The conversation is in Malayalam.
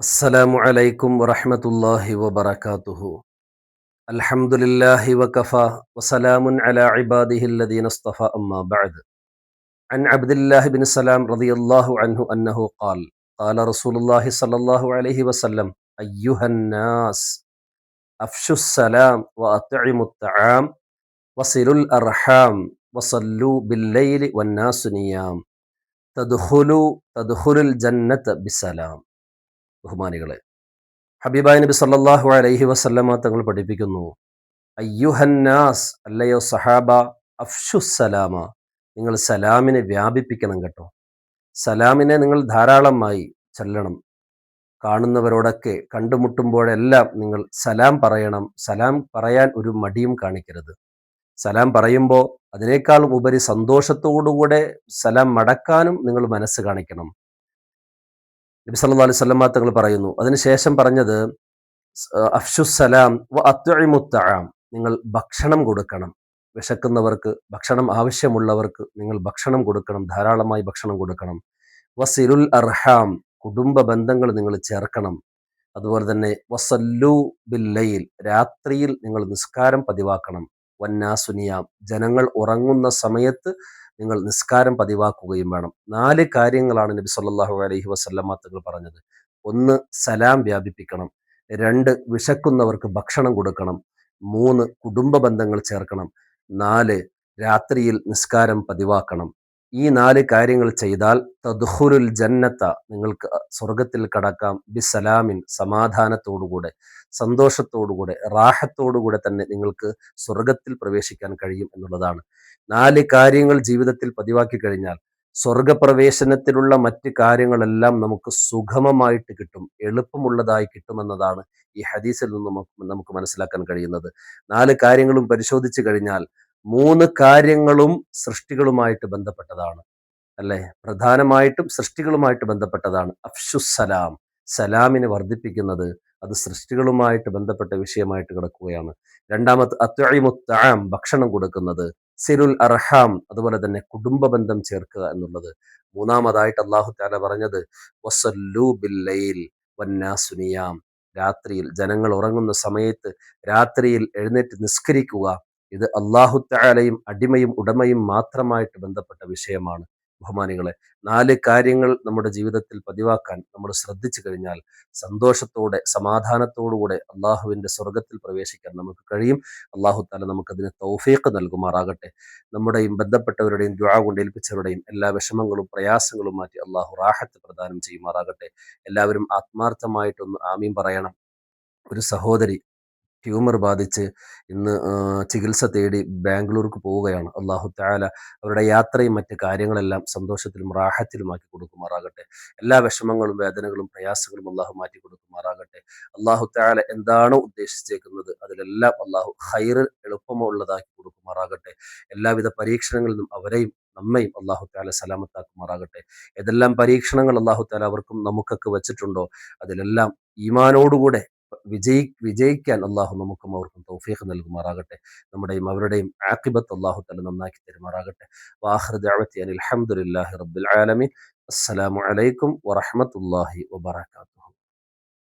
അസ്സലാമു അലൈക്കും വറഹമത്തല്ലാഹി വബർക്കാത്തുഹു അൽഹംദുലില്ലാഹി വകഫ വസലാമുൻ അലാ ഇബാദിഹി അല്ലദീന അസ്തഫ അമ്മാ ബഅദ്. അൻ അബ്ദുല്ലാഹി ബിൻ സലാം റളിയല്ലാഹു അൻഹു അന്നഹു ഖാൽ ഖാല റസൂലുള്ളാഹി സ്വല്ലല്ലാഹു അലൈഹി വസല്ലം അയ്യുഹൻ നാസ് അഫ്ഷു സലാം വഅത്ഇമു തആം വസിലുൽ അർഹാം വസല്ലു ബില്ലൈലി വന്നാസു നിയാം. തദ്ഖുലു തദ്ഖുലുൽ ജന്നത ബിസലാം. ബഹുമാനികളെ. ഹബീബായ നബി സല്ലാഹു അലൈഹി വസല്ലമ തങ്ങൾ പഠിപ്പിക്കുന്നു അയ്യുഹന്നാസ് അല്ലയോ സഹാബ അഫ്ഷുസലാമ നിങ്ങൾ സലാമിനെ വ്യാപിപ്പിക്കണം കേട്ടോ. സലാമിനെ നിങ്ങൾ ധാരാളമായി ചെല്ലണം. കാണുന്നവരോടൊക്കെ കണ്ടുമുട്ടുമ്പോഴെല്ലാം നിങ്ങൾ സലാം പറയണം. സലാം പറയാൻ ഒരു മടിയും കാണിക്കരുത്. സലാം പറയുമ്പോൾ അതിനേക്കാളും ഉപരി സന്തോഷത്തോടുകൂടെ സലാം മടക്കാനും നിങ്ങൾ മനസ്സ് കാണിക്കണം. നബി സല്ലാ അലൈഹി സ്വലമാ തങ്ങൾ പറയുന്നു. അതിനുശേഷം പറഞ്ഞത് അഫ്ഷുസലാം അത്വഴിമുത്താം നിങ്ങൾ ഭക്ഷണം കൊടുക്കണം. വിശക്കുന്നവർക്ക് ഭക്ഷണം ആവശ്യമുള്ളവർക്ക് നിങ്ങൾ ഭക്ഷണം കൊടുക്കണം. ധാരാളമായി ഭക്ഷണം കൊടുക്കണം. വസിരുൽ അർഹാം. കുടുംബ ബന്ധങ്ങൾ നിങ്ങൾ ചേർക്കണം. അതുപോലെ തന്നെ വസല്ലു ബില്ലയിൽ രാത്രിയിൽ നിങ്ങൾ നിസ്കാരം പതിവാക്കണം. വന്നാസുനിയാം. ജനങ്ങൾ ഉറങ്ങുന്ന സമയത്ത് നിങ്ങൾ നിസ്കാരം പതിവാക്കുകയും വേണം. നാല് കാര്യങ്ങളാണ് നബി സല്ലാഹു അലഹി വസല്ലമ്മ തങ്ങൾ പറഞ്ഞത്. ഒന്ന് സലാം വ്യാപിപ്പിക്കണം. രണ്ട് വിശക്കുന്നവർക്ക് ഭക്ഷണം കൊടുക്കണം. മൂന്ന് കുടുംബ ബന്ധങ്ങൾ ചേർക്കണം. നാല് രാത്രിയിൽ നിസ്കാരം പതിവാക്കണം. ഈ നാല് കാര്യങ്ങൾ ചെയ്താൽ തദ്ഹുരുൽ ജന്നത്ത നിങ്ങൾക്ക് സ്വർഗത്തിൽ കടക്കാം. ബി ബിസലാമിൻ സമാധാനത്തോടുകൂടെ സന്തോഷത്തോടുകൂടെ റാഹത്തോടുകൂടെ തന്നെ നിങ്ങൾക്ക് സ്വർഗത്തിൽ പ്രവേശിക്കാൻ കഴിയും എന്നുള്ളതാണ്. നാല് കാര്യങ്ങൾ ജീവിതത്തിൽ പതിവാക്കി കഴിഞ്ഞാൽ സ്വർഗപ്രവേശനത്തിലുള്ള മറ്റ് കാര്യങ്ങളെല്ലാം നമുക്ക് സുഗമമായിട്ട് കിട്ടും എളുപ്പമുള്ളതായി കിട്ടുമെന്നതാണ് ഈ ഹദീസിൽ നിന്ന് നമുക്ക് മനസ്സിലാക്കാൻ കഴിയുന്നത്. നാല് കാര്യങ്ങളും പരിശോധിച്ചു കഴിഞ്ഞാൽ മൂന്ന് കാര്യങ്ങളും സൃഷ്ടികളുമായിട്ട് ബന്ധപ്പെട്ടതാണ്. അല്ലെ? പ്രധാനമായിട്ടും സൃഷ്ടികളുമായിട്ട് ബന്ധപ്പെട്ടതാണ്. അഫ്ഷുസലാം സലാമിനെ വർദ്ധിപ്പിക്കുന്നത് അത് സൃഷ്ടികളുമായിട്ട് ബന്ധപ്പെട്ട വിഷയമായിട്ട് കിടക്കുകയാണ്. രണ്ടാമത് അത്യഴിമുത്താം ഭക്ഷണം കൊടുക്കുന്നത്. സിരുൽ അർഹാം അതുപോലെ തന്നെ കുടുംബ ബന്ധം ചേർക്കുക എന്നുള്ളത്. മൂന്നാമതായിട്ട് അള്ളാഹു താല പറഞ്ഞത് വന്നാസുനിയാം രാത്രിയിൽ ജനങ്ങൾ ഉറങ്ങുന്ന സമയത്ത് രാത്രിയിൽ എഴുന്നേറ്റ് നിസ്കരിക്കുക. ഇത് അള്ളാഹു താലയും അടിമയും ഉടമയും മാത്രമായിട്ട് ബന്ധപ്പെട്ട വിഷയമാണ്. ബഹുമാനികളെ നാല് കാര്യങ്ങൾ നമ്മുടെ ജീവിതത്തിൽ പതിവാക്കാൻ നമ്മൾ ശ്രദ്ധിച്ചു കഴിഞ്ഞാൽ സന്തോഷത്തോടെ സമാധാനത്തോടുകൂടെ അള്ളാഹുവിന്റെ സ്വർഗത്തിൽ പ്രവേശിക്കാൻ നമുക്ക് കഴിയും. അള്ളാഹു താല നമുക്കതിന് തൗഫീഖ് നൽകുമാറാകട്ടെ. നമ്മുടെയും ബന്ധപ്പെട്ടവരുടെയും ദ്വാ കൊണ്ട് ഏൽപ്പിച്ചവരുടെയും എല്ലാ വിഷമങ്ങളും പ്രയാസങ്ങളും മാറ്റി അള്ളാഹു റാഹത്ത് പ്രദാനം ചെയ്യുമാറാകട്ടെ. എല്ലാവരും ആത്മാർത്ഥമായിട്ടൊന്ന് ആമീം പറയണം. ഒരു സഹോദരി ട്യൂമർ ബാധിച്ച് ഇന്ന് ചികിത്സ തേടി ബാംഗ്ലൂർക്ക് പോവുകയാണ്. അള്ളാഹു താല അവരുടെ യാത്രയും മറ്റ് കാര്യങ്ങളെല്ലാം സന്തോഷത്തിലും റാഹത്തിലുമാക്കി കൊടുക്കുമാറാകട്ടെ. എല്ലാ വിഷമങ്ങളും വേദനകളും പ്രയാസങ്ങളും അള്ളാഹു മാറ്റി കൊടുക്കുമാറാകട്ടെ. അള്ളാഹു താല എന്താണോ ഉദ്ദേശിച്ചേക്കുന്നത്? അതിലെല്ലാം അള്ളാഹു ഹൈറ് എളുപ്പമുള്ളതാക്കി കൊടുക്കുമാറാകട്ടെ. എല്ലാവിധ പരീക്ഷണങ്ങളിൽ നിന്നും അവരെയും നമ്മയും അള്ളാഹു താല സലാമത്താക്കുമാറാകട്ടെ. ഏതെല്ലാം പരീക്ഷണങ്ങൾ അള്ളാഹു താല അവർക്കും നമുക്കൊക്കെ വെച്ചിട്ടുണ്ടോ? അതിലെല്ലാം ഈമാനോടുകൂടെ വിജയി വിജയിക്കാൻ അള്ളാഹു നമുക്കും അവർക്കും തൗഫീഖ് നൽകുമാറാകട്ടെ. നമ്മുടെയും അവരുടെയും ആക്കിബത്ത് അള്ളാഹു തല നന്നാക്കി തരുമാറാകട്ടെ. വാഹൃദ് അലഹമുല്ലാഹി റബ്ബുൽ ആലമീൻ. അസ്സലാമു അലൈക്കും വറഹമത്തല്ലാഹി വബർക്കാത്തു